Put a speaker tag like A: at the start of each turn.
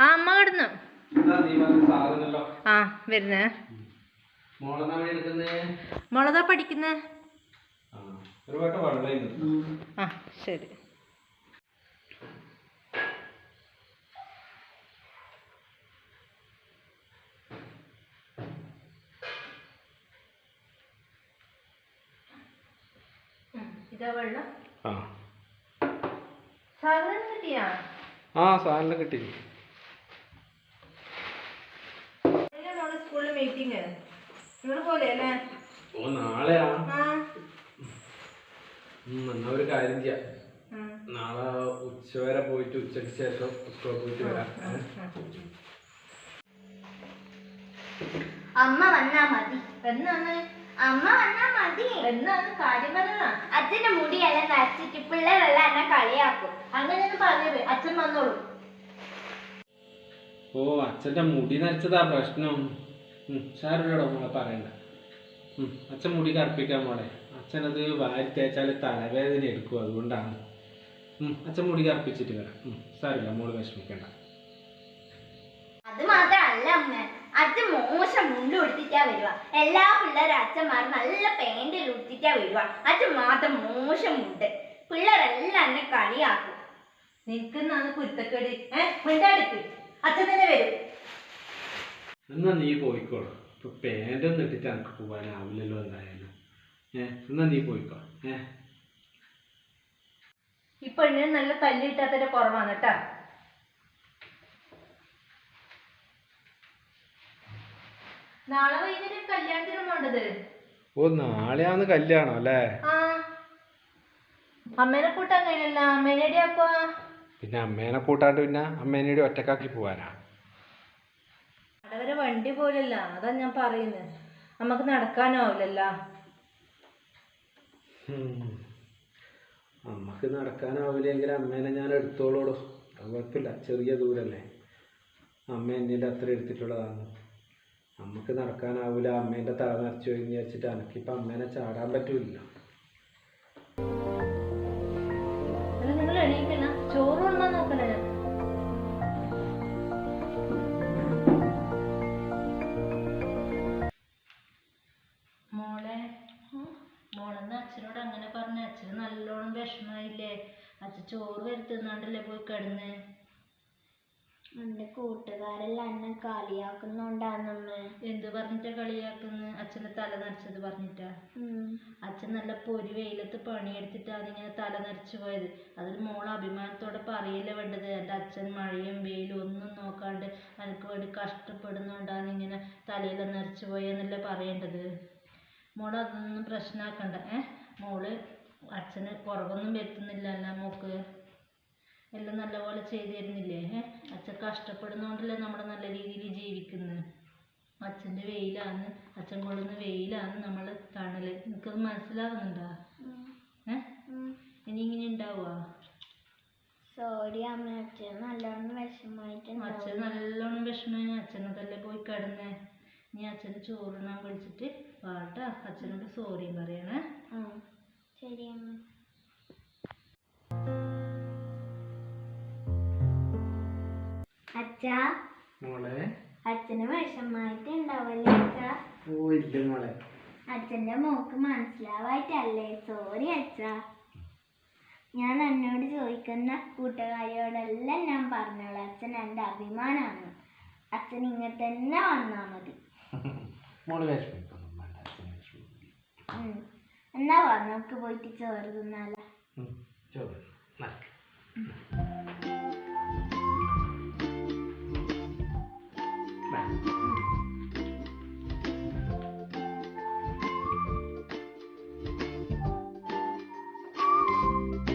A: ആ അമ്മ കിടന്നു ആ വരുന്നേ. മുളകാ പഠിക്കുന്നേ?
B: ആ ഒരു വട്ടം വെള്ളം
A: ആ ശരി. ഇതാ വെള്ളം.
B: ആ.
A: സാധനം കിട്ടിയാ
B: ആ സാധനം കിട്ടി.
A: സ്കൂളിൽ മീറ്റിംഗ് നിങ്ങൾ പോലെ അല്ലേ?
B: ഓ നാളെയാ. എന്നാ ഒരു കാര്യം ചെയ്യാം. നാളെ ഉച്ചവരെ പോയിട്ട് ഉച്ചയ്ക്ക് ശേഷം സ്കൂളിൽ പോയിട്ട് വരാം.
C: അമ്മ വന്നാ മതി.
A: എന്നാണ്
C: അമ്മ വന്നാ മതി.
A: എന്നാണ് കാര്യം പറഞ്ഞതാ.
C: അച്ഛന്റെ മുടിയെല്ലാം നരച്ചിട്ട് പിള്ളേരെല്ലാം എന്നെ കളിയാക്കും.
A: അങ്ങനെയൊന്നും പറയരുത്. അച്ഛൻ വന്നോളൂ.
B: ഓ അച്ഛന്റെ മുടി നരച്ചതാ പ്രശ്നം. സാറിനോടോ മോളെ പറയണ്ട. അച്ഛൻ മുടി കറുപ്പിക്കാൻ മോളെ. അച്ഛനത് വാരി തേച്ചാൽ തലവേദന എടുക്കും അതുകൊണ്ടാണ്. അച്ഛൻ മുടി കറുപ്പിച്ചിട്ട് വരാം. സാറില്ല സാരില്ല മോൾ വിഷമിക്കണ്ട.
C: അത് മാത്രമല്ല അമ്മ. അച്ഛൻ മോശം മുണ്ട് ഉടുത്തിട്ടാ വരുക എല്ലാ പിള്ളേരും അച്ഛന്മാർ നല്ല പാൻറിൽ ഉടുത്തിട്ടാ വരുക അച്ഛൻ മാത്രം മോശം മുണ്ട്. പിള്ളേരെല്ലാം എന്നെ കളിയാക്കും.
A: നിൽക്കുന്നാണ് കുരുത്തക്കേട്? ഏ? മിണ്ടാടിക്ക് അച്ഛൻ തന്നെ വരും.
B: എന്നാ നീ പോയിക്കോളൂ ഇപ്പൊ പാന്റൊന്നും ഇട്ടിട്ട് എനിക്ക് പോകാനാവില്ലല്ലോ എന്തായാലും. ഏ? എന്നാ നീ പോയിക്കോ. ഏ?
A: ഇപ്പൊ എന്നെ നല്ല തല്ലിട്ടാത്തതിന്റെ കുറവാണ് കേട്ടാ. നാളെ വൈകുന്നേരം കല്യാണത്തിന് വേണ്ടത്?
B: ഓ നാളെയാണ് കല്യാണം അല്ലേ?
A: ആ. അമ്മേനെ കൂട്ടാൻ കഴിയില്ല അമ്മേനെ എടിയാക്കുവാ
B: പിന്നെ അമ്മേനെ കൂട്ടാണ്ട് പിന്നെ അമ്മേനോട് ഒറ്റക്കാക്കി പോവാനാ.
A: അവിടെ വരെ വണ്ടി പോലല്ല. അതാ ഞാൻ പറയുന്നത് നമുക്ക് നടക്കാനാവില്ലല്ലോ
B: നമുക്ക് നടക്കാനാവില്ലെങ്കിൽ അമ്മേനെ ഞാൻ എടുത്തോളൂടോ അത് കുഴപ്പമില്ല. ചെറിയ ദൂരല്ലേ. അമ്മ എന്നിന്റെ അത്ര എടുത്തിട്ടുള്ളതാണ്. അമ്മയ്ക്ക് നടക്കാനാവില്ല അമ്മേന്റെ തല നിറച്ചു പോയി എന്ന് വെച്ചിട്ട് എനിക്കിപ്പോൾ അമ്മേനെ ചാടാൻ പറ്റൂല
A: മോളെ മോളെന്ന് അച്ഛനോട് അങ്ങനെ പറഞ്ഞ? അച്ഛന് നല്ലോണം വിഷമായില്ലേ അച്ഛൻ ചോറ് വരുത്തുന്നാണ്ടല്ലേ പോയി കിടന്ന്?
C: എന്റെ കൂട്ടുകാരെല്ലാം എന്നെ കളിയാക്കുന്നുണ്ടാന്നമ്മ
A: എന്ത് പറഞ്ഞിട്ടാ കളിയാക്കുന്ന്? അച്ഛന്റെ തല നരച്ചത് പറഞ്ഞിട്ടാ? അച്ഛൻ നല്ല പൊരി വെയിലത്ത് പണിയെടുത്തിട്ടാണ് ഇങ്ങനെ തല നരച്ചു പോയത്. അതിൽ മോൾ അഭിമാനത്തോടെ പറയല്ലേ വേണ്ടത്? എന്റെ അച്ഛൻ മഴയും വെയിലും ഒന്നും നോക്കാണ്ട് എനിക്ക് വേണ്ടി കഷ്ടപ്പെടുന്നുണ്ടാണ് ഇങ്ങനെ തലയെല്ലാം നരച്ചു പോയെന്നല്ലേ പറയേണ്ടത്? മോൾ അതൊന്നും പ്രശ്നമാക്കണ്ട ഏ? മോൾ അച്ഛന് കുറവൊന്നും വരുത്തുന്നില്ലല്ലോ മോക്ക് എല്ലാം നല്ലപോലെ ചെയ്തു തരുന്നില്ലേ? ഏ? അച്ഛൻ കഷ്ടപ്പെടുന്നോണ്ടല്ലേ നമ്മൾ നല്ല രീതിയിൽ ജീവിക്കുന്നത് അച്ഛന്റെ വെയിലാണ്. അച്ഛൻ കൊള്ളുന്ന വെയിലാണ് നമ്മൾ തണൽ. നിനക്കത് മനസ്സിലാവുന്നുണ്ടോ? ഏ? ഇനി ഇങ്ങനെ ഉണ്ടാവുക
C: സോറി അമ്മ അച്ഛൻ നല്ലോണം
A: അച്ഛൻ
C: വിഷമായിട്ടുണ്ടാവും
A: നല്ലോണം വിഷമം അച്ഛനതല്ലേ പോയി കിടന്നേ? ഇനി അച്ഛന് ചോറുണ്ണാൻ വിളിച്ചിട്ട് പാട്ടാ അച്ഛനോട് സോറിയും പറയണേ.
C: ശരി അമ്മ. അച്ഛാ.
B: മോളെ.
C: അച്ഛന് വിഷമായിട്ട് ഉണ്ടാവല്ലേ അച്ഛാ?
B: ഓ ഇല്ല മോളെ.
C: അച്ഛന്റെ മോക്ക് മനസ്സിലാവായിട്ടല്ലേ? സോറി അച്ഛാ. ഞാൻ എന്നോട് ചോദിക്കുന്ന കൂട്ടുകാരിയോടെല്ലാം ഞാൻ പറഞ്ഞോളാം. അച്ഛൻ എന്റെ അഭിമാനമാണ് അച്ഛൻ ഇങ്ങനെ തന്നെ വന്നാ മതി.
B: മോൾ വിഷമിക്കൊന്നും വേണ്ട അച്ഛൻ വിഷമിക്കില്ല
C: ഉം. എന്നാ വാ നമുക്ക് പോയിട്ട് ചോറ് തിന്നാലോ.
B: ചോറ് നടക്ക്. വാ.